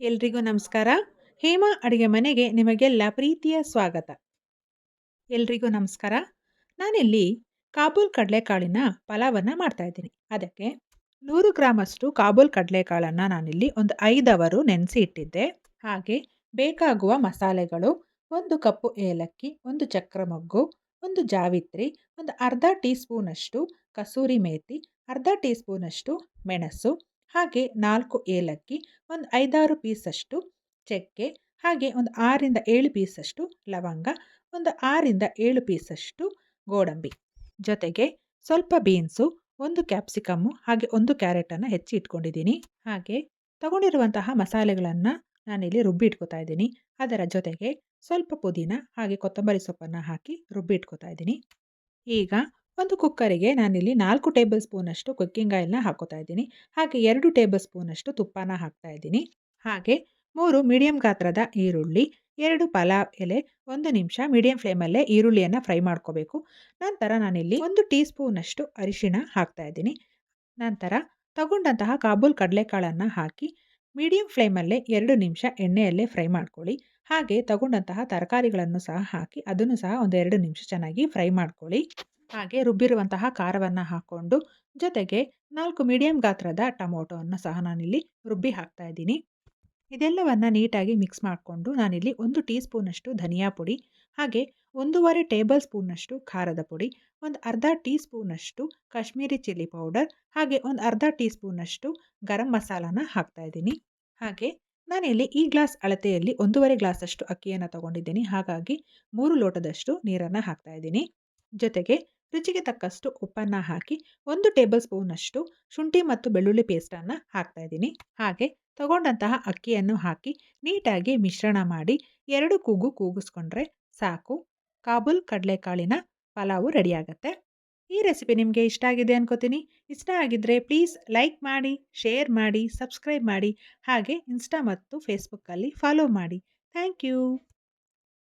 ಎಲ್ರಿಗೂ ನಮಸ್ಕಾರ. ಹೇಮಾ ಅಡುಗೆ ಮನೆಗೆ ನಿಮಗೆಲ್ಲ ಪ್ರೀತಿಯ ಸ್ವಾಗತ. ಎಲ್ರಿಗೂ ನಮಸ್ಕಾರ. ನಾನಿಲ್ಲಿ ಕಾಬೂಲ್ ಕಡಲೆಕಾಳಿನ ಪಲಾವನ್ನು ಮಾಡ್ತಾಯಿದ್ದೀನಿ ಅದಕ್ಕೆ ನೂರು ಗ್ರಾಮಷ್ಟು ಕಾಬೂಲ್ ಕಡಲೆಕಾಳನ್ನು ನಾನಿಲ್ಲಿ ಒಂದು ಐದವರು ನೆನೆಸಿ ಇಟ್ಟಿದ್ದೆ. ಹಾಗೆ ಬೇಕಾಗುವ ಮಸಾಲೆಗಳು, ಒಂದು ಕಪ್ಪು ಏಲಕ್ಕಿ, ಒಂದು ಚಕ್ರ ಮೊಗ್ಗು, ಒಂದು ಜಾವಿತ್ರಿ, ಒಂದು ಅರ್ಧ ಟೀ ಸ್ಪೂನಷ್ಟು ಕಸೂರಿ ಮೇಥಿ ಅರ್ಧ ಟೀ ಸ್ಪೂನಷ್ಟು ಮೆಣಸು ಹಾಗೆ ನಾಲ್ಕು ಏಲಕ್ಕಿ, ಒಂದು ಐದಾರು ಪೀಸಷ್ಟು ಚಕ್ಕೆ, ಹಾಗೆ ಒಂದು ಆರಿಂದ ಏಳು ಪೀಸಷ್ಟು ಲವಂಗ, ಒಂದು ಆರಿಂದ ಏಳು ಪೀಸಷ್ಟು ಗೋಡಂಬಿ. ಜೊತೆಗೆ ಸ್ವಲ್ಪ ಬೀನ್ಸು, ಒಂದು ಕ್ಯಾಪ್ಸಿಕಮ್ಮು, ಹಾಗೆ ಒಂದು ಕ್ಯಾರೆಟನ್ನು ಹೆಚ್ಚಿ ಇಟ್ಕೊಂಡಿದ್ದೀನಿ. ಹಾಗೆ ತಗೊಂಡಿರುವಂತಹ ಮಸಾಲೆಗಳನ್ನು ನಾನಿಲ್ಲಿ ರುಬ್ಬಿ ಇಟ್ಕೊತಾ ಇದ್ದೀನಿ. ಅದರ ಜೊತೆಗೆ ಸ್ವಲ್ಪ ಪುದೀನ ಹಾಗೆ ಕೊತ್ತಂಬರಿ ಸೊಪ್ಪನ್ನು ಹಾಕಿ ರುಬ್ಬಿ ಇಟ್ಕೊತಾ ಇದ್ದೀನಿ. ಈಗ ಒಂದು ಕುಕ್ಕರಿಗೆ ನಾನಿಲ್ಲಿ ನಾಲ್ಕು ಟೇಬಲ್ ಸ್ಪೂನಷ್ಟು ಕುಕ್ಕಿಂಗ್ ಆಯಿಲ್ನ ಹಾಕೋತಾ ಇದ್ದೀನಿ. ಹಾಗೆ ಎರಡು ಟೇಬಲ್ ಸ್ಪೂನಷ್ಟು ತುಪ್ಪನ ಹಾಕ್ತಾ ಇದ್ದೀನಿ. ಹಾಗೆ ಮೂರು ಮೀಡಿಯಂ ಗಾತ್ರದ ಈರುಳ್ಳಿ, ಎರಡು ಪಲಾವ್ ಎಲೆ, ಒಂದು ನಿಮಿಷ ಮೀಡಿಯಂ ಫ್ಲೇಮಲ್ಲೇ ಈರುಳ್ಳಿಯನ್ನು ಫ್ರೈ ಮಾಡ್ಕೋಬೇಕು. ನಂತರ ನಾನಿಲ್ಲಿ ಒಂದು ಟೀ ಸ್ಪೂನಷ್ಟು ಅರಿಶಿಣ ಹಾಕ್ತಾ ಇದ್ದೀನಿ. ನಂತರ ತಗೊಂಡಂತಹ ಕಾಬೂಲ್ ಕಡಲೆಕಾಳನ್ನು ಹಾಕಿ ಮೀಡಿಯಂ ಫ್ಲೇಮಲ್ಲೇ ಎರಡು ನಿಮಿಷ ಎಣ್ಣೆಯಲ್ಲೇ ಫ್ರೈ ಮಾಡ್ಕೊಳ್ಳಿ. ಹಾಗೆ ತಗೊಂಡಂತಹ ತರಕಾರಿಗಳನ್ನು ಸಹ ಹಾಕಿ ಅದನ್ನು ಸಹ ಒಂದು ಎರಡು ನಿಮಿಷ ಚೆನ್ನಾಗಿ ಫ್ರೈ ಮಾಡ್ಕೊಳ್ಳಿ. ಹಾಗೆ ರುಬ್ಬಿರುವಂತಹ ಖಾರವನ್ನು ಹಾಕ್ಕೊಂಡು ಜೊತೆಗೆ ನಾಲ್ಕು ಮೀಡಿಯಂ ಗಾತ್ರದ ಟೊಮೊಟೊವನ್ನು ಸಹ ನಾನಿಲ್ಲಿ ರುಬ್ಬಿ ಹಾಕ್ತಾ ಇದ್ದೀನಿ. ಇದೆಲ್ಲವನ್ನು ನೀಟಾಗಿ ಮಿಕ್ಸ್ ಮಾಡಿಕೊಂಡು ನಾನಿಲ್ಲಿ ಒಂದು ಟೀ ಸ್ಪೂನಷ್ಟು ಧನಿಯಾ ಪುಡಿ, ಹಾಗೆ ಒಂದೂವರೆ ಟೇಬಲ್ ಸ್ಪೂನಷ್ಟು ಖಾರದ ಪುಡಿ, ಒಂದು ಅರ್ಧ ಟೀ ಸ್ಪೂನಷ್ಟು ಕಾಶ್ಮೀರಿ ಚಿಲ್ಲಿ ಪೌಡರ್, ಹಾಗೆ ಒಂದು ಅರ್ಧ ಟೀ ಸ್ಪೂನಷ್ಟು ಗರಂ ಮಸಾಲಾನ ಹಾಕ್ತಾ ಇದ್ದೀನಿ. ಹಾಗೆ ನಾನಿಲ್ಲಿ ಈ ಗ್ಲಾಸ್ ಅಳತೆಯಲ್ಲಿ ಒಂದೂವರೆ ಗ್ಲಾಸಷ್ಟು ಅಕ್ಕಿಯನ್ನು ತಗೊಂಡಿದ್ದೀನಿ. ಹಾಗಾಗಿ ಮೂರು ಲೋಟದಷ್ಟು ನೀರನ್ನು ಹಾಕ್ತಾ ಇದ್ದೀನಿ. ಜೊತೆಗೆ ರುಚಿಗೆ ತಕ್ಕಷ್ಟು ಉಪ್ಪನ್ನು ಹಾಕಿ ಒಂದು ಟೇಬಲ್ ಸ್ಪೂನಷ್ಟು ಶುಂಠಿ ಮತ್ತು ಬೆಳ್ಳುಳ್ಳಿ ಪೇಸ್ಟನ್ನು ಹಾಕ್ತಾ ಇದ್ದೀನಿ. ಹಾಗೆ ತಗೊಂಡಂತಹ ಅಕ್ಕಿಯನ್ನು ಹಾಕಿ ನೀಟಾಗಿ ಮಿಶ್ರಣ ಮಾಡಿ ಎರಡು ಕೂಗು ಕೂಗಿಸ್ಕೊಂಡ್ರೆ ಸಾಕು. ಕಾಬೂಲ್ ಕಡಲೆಕಾಳಿನ ಪಲಾವು ರೆಡಿಯಾಗತ್ತೆ. ಈ ರೆಸಿಪಿ ನಿಮಗೆ ಇಷ್ಟ ಆಗಿದೆ ಅನ್ಕೋತೀನಿ. ಇಷ್ಟ ಆಗಿದ್ದರೆ ಪ್ಲೀಸ್ ಲೈಕ್ ಮಾಡಿ, ಶೇರ್ ಮಾಡಿ, ಸಬ್ಸ್ಕ್ರೈಬ್ ಮಾಡಿ ಹಾಗೆ ಇನ್ಸ್ಟಾ ಮತ್ತು ಫೇಸ್ಬುಕ್ಕಲ್ಲಿ ಫಾಲೋ ಮಾಡಿ. Thank you.